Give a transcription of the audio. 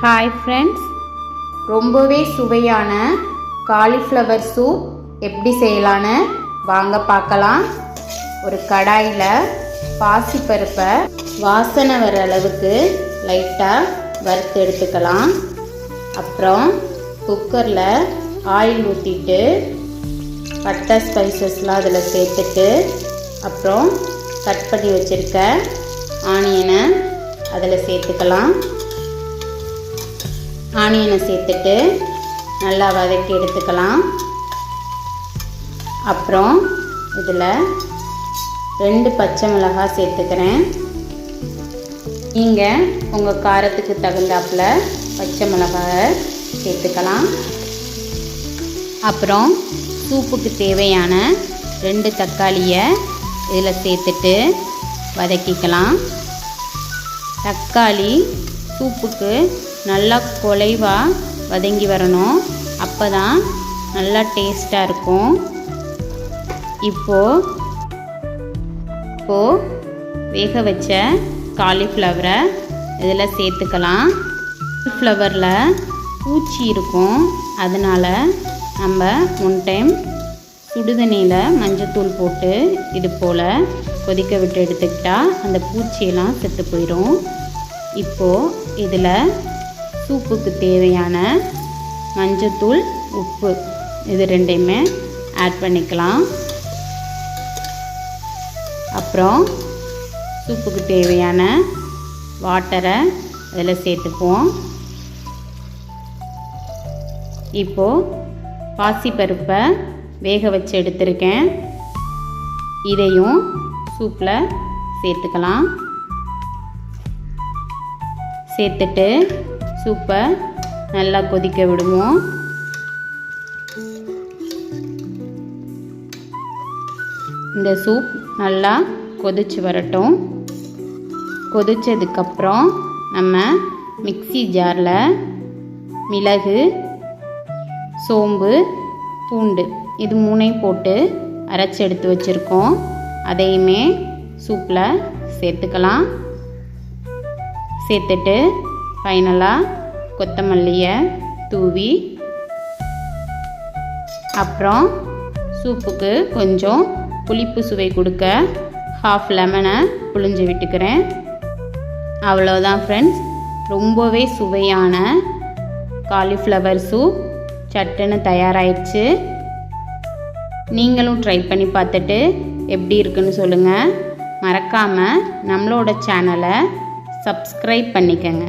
Hi friends ரொம்பவே சுவையான cauliflower soup எப்படி செய்யலான்னு வாங்க பார்க்கலாம். ஒரு கடாயில் பாசிப்பருப்பை வாசனை வர அளவுக்கு லைட்டாக வறுத்து எடுத்துக்கலாம். அப்புறம் குக்கரில் ஆயில் ஊற்றிட்டு பட்டை ஸ்பைசஸ்லாம் அதில் சேர்த்துட்டு அப்புறம் கட் பண்ணி வச்சுருக்க ஆனியனை அதில் சேர்த்துக்கலாம். ஆனியனை சேர்த்துட்டு நல்லா வதக்கி எடுத்துக்கலாம். அப்புறம் இதில் ரெண்டு பச்சை மிளகாய் சேர்த்துக்கிறேன். நீங்கள் உங்கள் காரத்துக்கு தகுந்தாப்பில் பச்சை மிளகாயை சேர்த்துக்கலாம். அப்புறம் சூப்புக்கு தேவையான ரெண்டு தக்காளியை இதில் சேர்த்துட்டு வதக்கிக்கலாம். தக்காளி சூப்புக்கு நல்லா குலைவாக வதங்கி வரணும். அப்போ தான் நல்லா டேஸ்ட்டாக இருக்கும். இப்போது இப்போது வேக வச்ச காலிஃப்ளவரை இதில் சேர்த்துக்கலாம். காலிஃப்ளவரில் பூச்சி இருக்கும். அதனால் நம்ம ஒன் டைம் சுடுதண்ணியில் மஞ்சத்தூள் போட்டு இது போல் கொதிக்க விட்டு எடுத்துக்கிட்டால் அந்த பூச்சியெல்லாம் செத்து போயிடும் இப்போது இதில் சூப்புக்கு தேவையான மஞ்சத்தூள் உப்பு. இது ரெண்டையுமே ஆட் பண்ணிக்கலாம். அப்புறம் சூப்புக்கு தேவையான வாட்டரை அதில் சேர்த்துப்போம். இப்போது பாசிப்பருப்பை வேக வச்சு எடுத்திருக்கேன். இதையும் சூப்பில் சேர்த்துக்கலாம். சேர்த்துட்டு சூப்பை நல்லா கொதிக்க விடுவோம். இந்த சூப் நல்லா கொதிச்சு வரட்டும். கொதிச்சதுக்கப்புறம் நம்ம மிக்ஸி ஜாரில் மிளகு சோம்பு பூண்டு இது மூணையும் போட்டு அரைச்சி எடுத்து வச்சுருக்கோம். அதையுமே சூப்பில் சேர்த்துக்கலாம். சேர்த்துட்டு ஃபைனலாக கொத்தமல்லியை தூவி அப்புறம் சூப்புக்கு கொஞ்சம் புளிப்பு சுவை கொடுக்க ஹாஃப் லெமனை புழிஞ்சு விட்டுக்கிறேன். அவ்வளோதான் ஃப்ரெண்ட்ஸ் ரொம்பவே சுவையான காலிஃப்ளவர் சூப் சட்டுன்னு தயாராகிடுச்சு நீங்களும் ட்ரை பண்ணி பார்த்துட்டு எப்படி இருக்குன்னு சொல்லுங்கள் மறக்காமல் நம்மளோட சேனலை சப்ஸ்கிரைப் பண்ணிக்கங்க.